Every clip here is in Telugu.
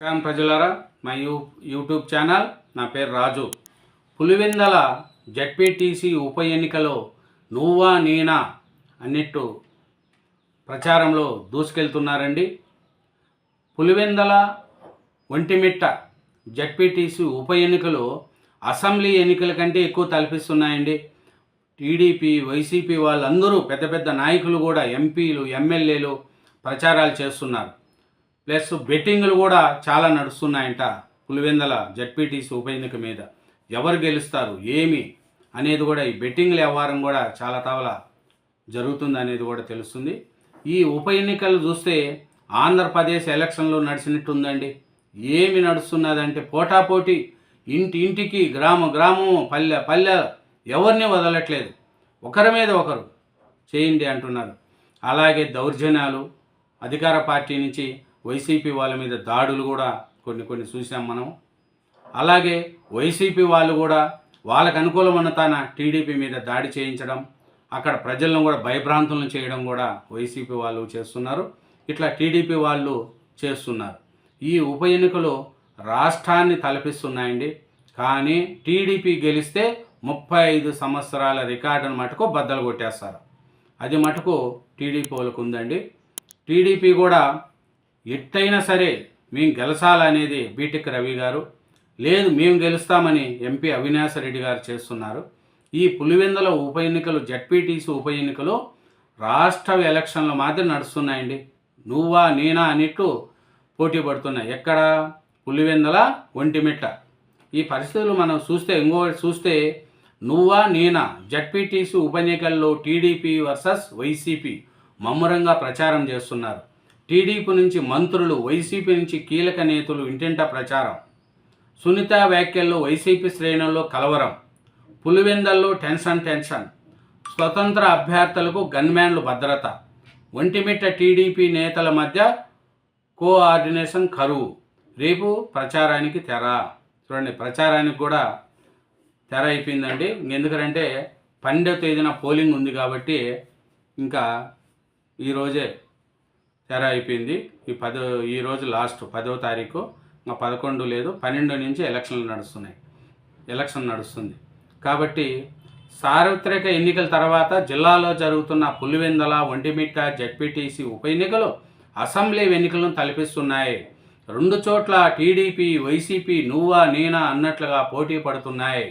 నమస్కారం ప్రజలారా. మా యూ యూట్యూబ్ ఛానల్ నా పేరు రాజు. పులివెందల జడ్పీటీసీ ఉప ఎన్నికలో నువ్వా నేనా అన్నట్టు ప్రచారంలో దూసుకెళ్తున్నారండి. పులివెందల ఒంటిమిట్ట జడ్పీటీసీ ఉప ఎన్నికలు అసెంబ్లీ ఎన్నికల కంటే ఎక్కువ తలపిస్తున్నాయండి. టీడీపీ వైసీపీ వాళ్ళందరూ పెద్ద పెద్ద నాయకులు కూడా ఎంపీలు ఎమ్మెల్యేలు ప్రచారాలు చేస్తున్నారు. ప్లస్ బెట్టింగ్లు కూడా చాలా నడుస్తున్నాయంట పులివెందల జడ్పీటీసీ ఉప ఎన్నిక మీద. ఎవరు గెలుస్తారు ఏమి అనేది కూడా ఈ బెట్టింగ్ల వ్యవహారం కూడా చాలా తవల జరుగుతుంది అనేది కూడా తెలుస్తుంది. ఈ ఉప ఎన్నికలు చూస్తే ఆంధ్రప్రదేశ్ ఎలక్షన్లో నడిచినట్టుందండి. ఏమి నడుస్తున్నదంటే పోటాపోటీ ఇంటి ఇంటికి గ్రామ గ్రామం పల్లె పల్లె ఎవరిని వదలట్లేదు. ఒకరి మీద ఒకరు చేయండి అంటున్నారు. అలాగే దౌర్జన్యాలు అధికార పార్టీ నుంచి వైసీపీ వాళ్ళ మీద దాడులు కూడా కొన్ని కొన్ని చూసాం మనం. అలాగే వైసీపీ వాళ్ళు కూడా వాళ్ళకు అనుకూలమైన తన టీడీపీ మీద దాడి చేయించడం అక్కడ ప్రజలను కూడా భయభ్రాంతులను చేయడం కూడా వైసీపీ వాళ్ళు చేస్తున్నారు. ఇట్లా టీడీపీ వాళ్ళు చేస్తున్నారు. ఈ ఉప ఎన్నికలు రాష్ట్రాన్ని తలపిస్తున్నాయండి. కానీ టీడీపీ గెలిస్తే ముప్పై ఐదు సంవత్సరాల రికార్డును మటుకు బద్దలు కొట్టేస్తారు. అది మటుకు టీడీపీ వాళ్ళకు ఉందండి. టీడీపీ కూడా ఎట్టయినా సరే మేము గెలసాలనేది బీటెక్ రవి గారు లేదు మేము గెలుస్తామని ఎంపీ అవినాష్ రెడ్డి గారు చేస్తున్నారు. ఈ పులివెందుల ఉప ఎన్నికలు జడ్పీటీసీ ఉప ఎన్నికలు రాష్ట్ర ఎలక్షన్ల మాదిరి నడుస్తున్నాయండి. నువ్వా నేనా అన్నట్టు పోటీ పడుతున్నాయి. ఎక్కడ? పులివెందల ఒంటిమిట్ట ఈ పరిస్థితులు మనం చూస్తే ఇంకో చూస్తే నువ్వా నేనా? జడ్పీటీసీ ఉప ఎన్నికల్లో టీడీపీ వర్సెస్ వైసీపీ మమ్మురంగా ప్రచారం చేస్తున్నారు. టీడీపీ నుంచి మంత్రులు వైసీపీ నుంచి కీలక నేతలు ఇంటింటా ప్రచారం. సునీత వ్యాఖ్యల్లో వైసీపీ శ్రేణుల్లో కలవరం. పులివెందల్లో టెన్షన్ టెన్షన్. స్వతంత్ర అభ్యర్థులకు గన్మ్యాన్లు భద్రత. ఒంటిమిట్ట టీడీపీ నేతల మధ్య కోఆర్డినేషన్ కరువు. రేపు ప్రచారానికి తెర. చూడండి ప్రచారానికి కూడా తెర అయిపోయిందండి. ఎందుకంటే పన్నెండవ తేదీన పోలింగ్ ఉంది కాబట్టి ఇంకా ఈరోజే తెర అయిపోయింది. ఈ పదో ఈరోజు లాస్ట్ పదో తారీఖు మా పదకొండు లేదు పన్నెండు నుంచి ఎలక్షన్లు నడుస్తున్నాయి. ఎలక్షన్ నడుస్తుంది. కాబట్టి సార్వత్రిక ఎన్నికల తర్వాత జిల్లాలో జరుగుతున్న పులివెందల ఒంటిమిట్ట జడ్పీటీసీ ఉప ఎన్నికలు అసెంబ్లీ ఎన్నికలను తలపిస్తున్నాయి. రెండు చోట్ల టీడీపీ వైసీపీ నువ్వా నేనా అన్నట్లుగా పోటీ పడుతున్నాయి.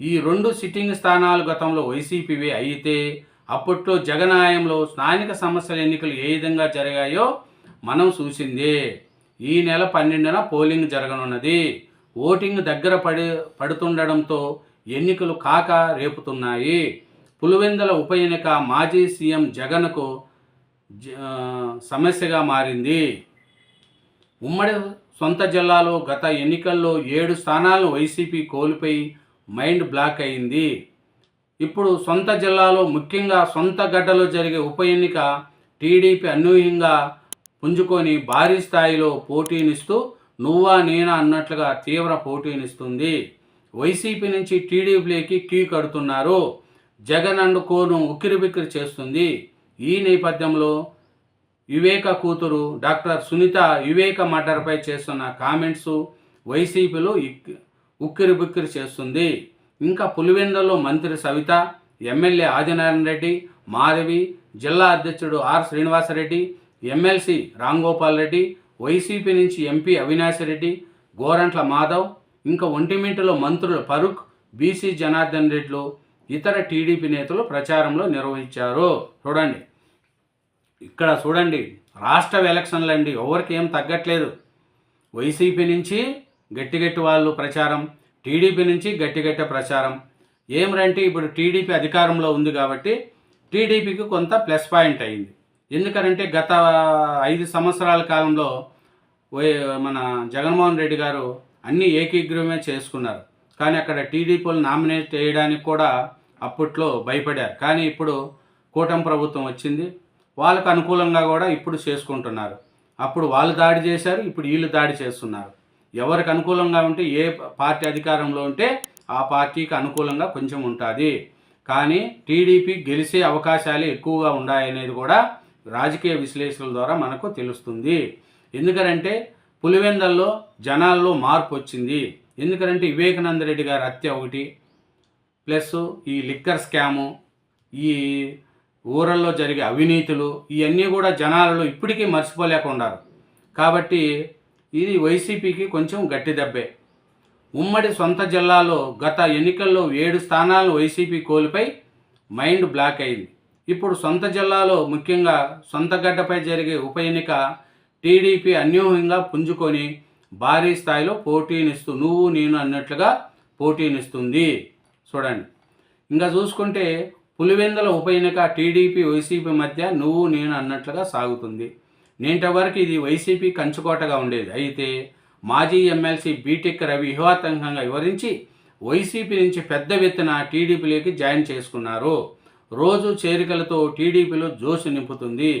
ఈ రెండు సిట్టింగ్ స్థానాలు గతంలో వైసీపీవి అయితే అప్పట్లో జగనాయంలో స్థానిక సమస్యల ఎన్నికలు ఏ విధంగా జరిగాయో మనం చూసిందే. ఈ నెల పన్నెండున పోలింగ్ జరగనున్నది. ఓటింగ్ దగ్గర పడి పడుతుండడంతో ఎన్నికలు కాక రేపుతున్నాయి. పులివెందుల ఉప ఎన్నిక మాజీ సీఎం జగన్కు జ- సమస్యగా మారింది. ఉమ్మడి సొంత జిల్లాలో గత ఎన్నికల్లో ఏడు స్థానాలను వైసీపీ కోల్పోయి మైండ్ బ్లాక్ అయింది. ఇప్పుడు సొంత జిల్లాలో ముఖ్యంగా సొంత గడ్డలో జరిగే ఉప ఎన్నిక టీడీపీ అనూహ్యంగా పుంజుకొని భారీ స్థాయిలో పోటీనిస్తూ నువ్వా నేనా అన్నట్లుగా తీవ్ర పోటీనిస్తుంది. వైసీపీ నుంచి టీడీపీలోకి కీ కడుతున్నారు. జగన్ అండ్ కోను ఉక్కిరిబిక్కిరి చేస్తుంది. ఈ నేపథ్యంలో వివేక కూతురు డాక్టర్ సునీత వివేక మర్డర్పై చేస్తున్న కామెంట్స్ వైసీపీలో ఇక్- ఉక్కిరి బిక్కిరి చేస్తుంది. ఇంకా పులివెందులో మంత్రి సవిత ఎమ్మెల్యే ఆదినారాయణ రెడ్డి మాధవి జిల్లా అధ్యక్షుడు R Srinivasa Reddy MLC Ramgopal Reddy YCP నుంచి ఎంపీ అవినాష్ రెడ్డి గోరంట్ల మాధవ్ ఇంకా ఒంటిమింటిలో మంత్రులు ఫరూక్ బీసీ జనార్దన్ రెడ్డిలు ఇతర టీడీపీ నేతలు ప్రచారంలో నిర్వహించారు. చూడండి. ఇక్కడ చూడండి. రాష్ట్ర ఎలక్షన్లు అండి. ఎవరికి ఏం తగ్గట్లేదు. వైసీపీ నుంచి గట్టి గట్టి వాళ్ళు ప్రచారం. టీడీపీ నుంచి గట్టిగట్ట ప్రచారం. ఏమిరంటే ఇప్పుడు టీడీపీ అధికారంలో ఉంది కాబట్టి టీడీపీకి కొంత ప్లస్ పాయింట్ అయింది. ఎందుకనంటే గత ఐదు సంవత్సరాల కాలంలో మన జగన్మోహన్ రెడ్డి గారు అన్ని ఏకీగ్రహమే చేసుకున్నారు. కానీ అక్కడ టీడీపీలు నామినేట్ చేయడానికి కూడా అప్పట్లో భయపడారు. కానీ ఇప్పుడు కూటమి ప్రభుత్వం వచ్చింది. వాళ్ళకు అనుకూలంగా కూడా ఇప్పుడు చేసుకుంటున్నారు. అప్పుడు వాళ్ళు దాడి చేశారు ఇప్పుడు వీళ్ళు దాడి చేస్తున్నారు. ఎవరికి అనుకూలంగా ఉంటే ఏ పార్టీ అధికారంలో ఉంటే ఆ పార్టీకి అనుకూలంగా కొంచెం ఉంటుంది. కానీ టీడీపీ గెలిచే అవకాశాలు ఎక్కువగా ఉన్నాయనేది కూడా రాజకీయ విశ్లేషణల ద్వారా మనకు తెలుస్తుంది. ఎందుకంటే పులివెందల్లో జనాల్లో మార్పు వచ్చింది. ఎందుకంటే వివేకానంద రెడ్డి గారి హత్య ఒకటి ప్లస్ ఈ లిక్కర్ స్కాము ఈ ఊరల్లో జరిగే అవినీతులు ఇవన్నీ కూడా జనాలలో ఇప్పటికీ మర్చిపోలేకున్నారు కాబట్టి ఇది వైసీపీకి కొంచెం గట్టి దెబ్బే. ఉమ్మడి సొంత జిల్లాలో గత ఎన్నికల్లో ఏడు స్థానాలను వైసీపీ కోల్పై మైండ్ బ్లాక్ అయింది. ఇప్పుడు సొంత జిల్లాలో ముఖ్యంగా సొంత గడ్డపై జరిగే ఉప ఎన్నిక టీడీపీ అన్యూహ్యంగా పుంజుకొని భారీ స్థాయిలో పోటీనిస్తూ నువ్వు నేను అన్నట్లుగా పోటీనిస్తుంది. చూడండి. ఇంకా చూసుకుంటే పులివెందుల ఉప ఎన్నిక టీడీపీ వైసీపీ మధ్య నువ్వు నేను అన్నట్లుగా సాగుతుంది. నేటి వరకు ఇది వైసీపీ కంచుకోటగా ఉండేది. అయితే మాజీ ఎమ్మెల్సీ బీటెక్ రవి వ్యూహాత్మకంగా వివరించి వైసీపీ నుంచి పెద్ద ఎత్తున టీడీపీలోకి జాయిన్ చేసుకున్నారు. రోజు చేరికలతో టీడీపీలో జోషు నింపుతుంది.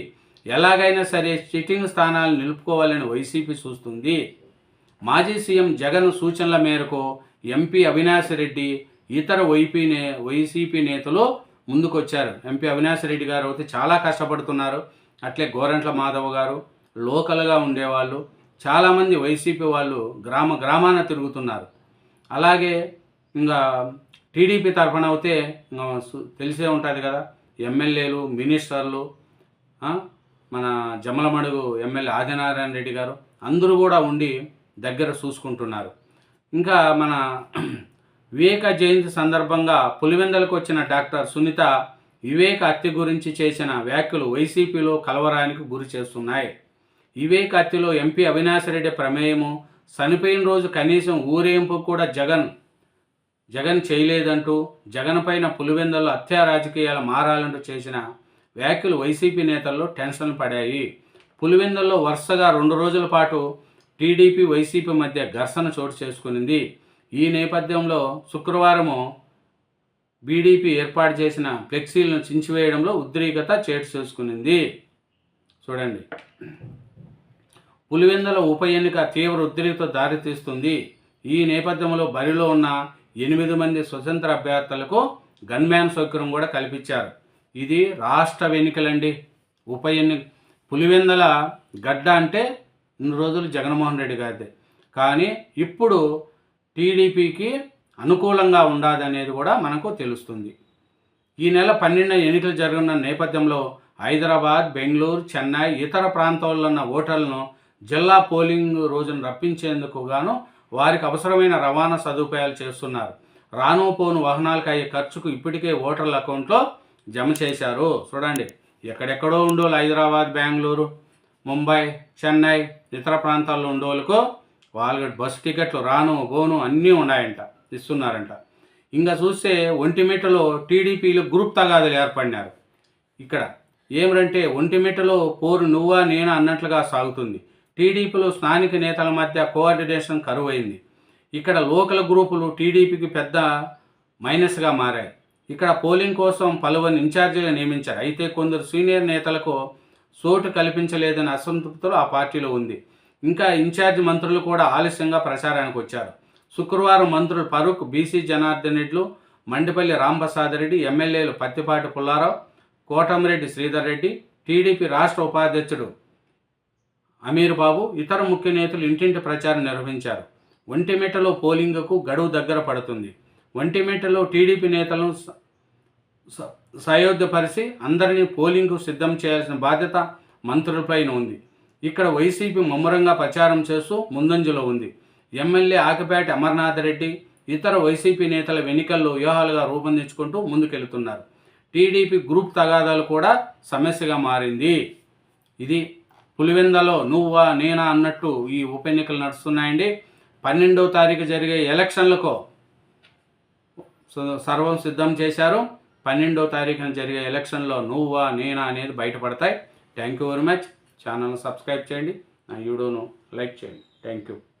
ఎలాగైనా సరే సిట్టింగ్ స్థానాలు నిలుపుకోవాలని వైసీపీ చూస్తుంది. మాజీ సీఎం జగన్ సూచనల మేరకు ఎంపీ అవినాష్ రెడ్డి ఇతర వైపీ నే వైసీపీ నేతలు ముందుకొచ్చారు. ఎంపీ అవినాష్ రెడ్డి గారు అయితే చాలా కష్టపడుతున్నారు. అట్లే గోరంట్ల మాధవ్ గారు లోకల్గా ఉండేవాళ్ళు. చాలామంది వైసీపీ వాళ్ళు గ్రామ గ్రామాన తిరుగుతున్నారు. అలాగే ఇంకా టీడీపీ తరఫున అయితే తెలిసే ఉంటుంది కదా ఎమ్మెల్యేలు మినిస్టర్లు మన జమలమడుగు ఎమ్మెల్యే ఆదినారాయణ రెడ్డి గారు అందరూ కూడా ఉండి దగ్గర చూసుకుంటున్నారు. ఇంకా మన వివేక జయంతి సందర్భంగా పులివెందలకు వచ్చిన డాక్టర్ సునీత వివేక హత్య గురించి చేసిన వ్యాఖ్యలు వైసీపీలో కలవరానికి గురి చేస్తున్నాయి. వివేక హత్యలో ఎంపీ అవినాష్ రెడ్డి ప్రమేయము చనిపోయిన రోజు కనీసం ఊరేంపు కూడా జగన్ జగన్ చేయలేదంటూ జగన్ పైన పులివెందల్లో హత్యా రాజకీయాలు మారాలంటూ చేసిన వ్యాఖ్యలు వైసీపీ నేతల్లో టెన్షన్ పడాయి. పులివెందల్లో వరుసగా రెండు రోజుల పాటు టీడీపీ వైసీపీ మధ్య ఘర్షణ చోటు చేసుకునింది. ఈ నేపథ్యంలో శుక్రవారము బీడీపీ ఏర్పాటు చేసిన ఫ్లెక్సీలను చించివేయడంలో ఉద్రిక్తత చేటు చేసుకునింది. చూడండి. పులివెందుల ఉప ఎన్నిక తీవ్ర ఉద్రిక్త దారితీస్తుంది. ఈ నేపథ్యంలో బరిలో ఉన్న ఎనిమిది మంది స్వతంత్ర అభ్యర్థులకు గన్మ్యాన్ సౌకర్యం కూడా కల్పించారు. ఇది రాష్ట్ర ఎన్నికలండి. ఉప ఎన్ని పులివెందల గడ్డ అంటే ఇన్ని రోజులు జగన్మోహన్ రెడ్డి గారిదే. కానీ ఇప్పుడు టీడీపీకి అనుకూలంగా ఉండాదనేది కూడా మనకు తెలుస్తుంది. ఈ నెల పన్నెండున ఎన్నికలు జరగనున్న నేపథ్యంలో హైదరాబాద్ బెంగళూరు చెన్నై ఇతర ప్రాంతాల్లో ఉన్న ఓటర్లను జిల్లా పోలింగ్ రోజున రప్పించేందుకు గాను వారికి అవసరమైన రవాణా సదుపాయాలు చేస్తున్నారు. రాను పోను వాహనాలకు అయ్యే ఖర్చుకు ఇప్పటికే ఓటర్ల అకౌంట్లో జమ చేశారు. చూడండి ఎక్కడెక్కడో ఉండోళ్ళు హైదరాబాద్ బెంగళూరు ముంబై చెన్నై ఇతర ప్రాంతాల్లో ఉండోళ్ళకు వాళ్ళకి బస్సు టికెట్లు రాను పోను అన్నీ ఉన్నాయంట. ఇస్తున్నారంట. ఇంకా చూస్తే ఒంటిమిట్టలో టీడీపీలో గ్రూప్ తగాదులు ఏర్పడినారు. ఇక్కడ ఏమిటంటే ఒంటిమిట్టలో పోరు నువ్వా నేనా అన్నట్లుగా సాగుతుంది. టీడీపీలో స్థానిక నేతల మధ్య కోఆర్డినేషన్ కరువైంది. ఇక్కడ లోకల్ గ్రూపులు టీడీపీకి పెద్ద మైనస్గా మారాయి. ఇక్కడ పోలింగ్ కోసం పలువురిని ఇన్ఛార్జిగా నియమించారు. అయితే కొందరు సీనియర్ నేతలకు చోటు కల్పించలేదనే అసంతృప్తులు ఆ పార్టీలో ఉంది. ఇంకా ఇన్ఛార్జ్ మంత్రులు కూడా ఆలస్యంగా ప్రచారానికి వచ్చారు. శుక్రవారం మంత్రులు ఫరూక్ బీసీ జనార్దన్ రెడ్లు మండిపల్లి రాంప్రసాద్ రెడ్డి ఎమ్మెల్యేలు పత్తిపాటి పుల్లారావు కోటమిరెడ్డి శ్రీధర్ రెడ్డి టీడీపీ రాష్ట్ర ఉపాధ్యక్షుడు అమీర్ బాబు ఇతర ముఖ్య నేతలు ఇంటింటి ప్రచారం నిర్వహించారు. ఒంటిమిట్టలో పోలింగ్కు గడువు దగ్గర పడుతుంది. ఒంటిమిటలో టీడీపీ నేతలను సయోధ్యపరిచి అందరినీ పోలింగ్కు సిద్ధం చేయాల్సిన బాధ్యత మంత్రులపైన ఉంది. ఇక్కడ వైసీపీ ముమ్మరంగా ప్రచారం చేస్తూ ముందంజలో ఉంది. ఎమ్మెల్యే ఆకపేట అమర్నాథ్ రెడ్డి ఇతర వైసీపీ నేతల వెనుకల్లో వ్యూహాలుగా రూపొందించుకుంటూ ముందుకెళ్తున్నారు. టీడీపీ గ్రూప్ తగాదాలు కూడా సమస్యగా మారింది. ఇది పులివెందలో నువ్వా నేనా అన్నట్టు ఈ ఉప ఎన్నికలు నడుస్తున్నాయండి. పన్నెండవ తారీఖు జరిగే ఎలక్షన్లకు సర్వం సిద్ధం చేశారు. పన్నెండవ తారీఖున జరిగే ఎలక్షన్లో నువ్వా నేనా అనేది బయటపడతాయి. Thank you very much. ఛానల్ను సబ్స్క్రైబ్ చేయండి. నా వీడియోను లైక్ చేయండి. Thank you.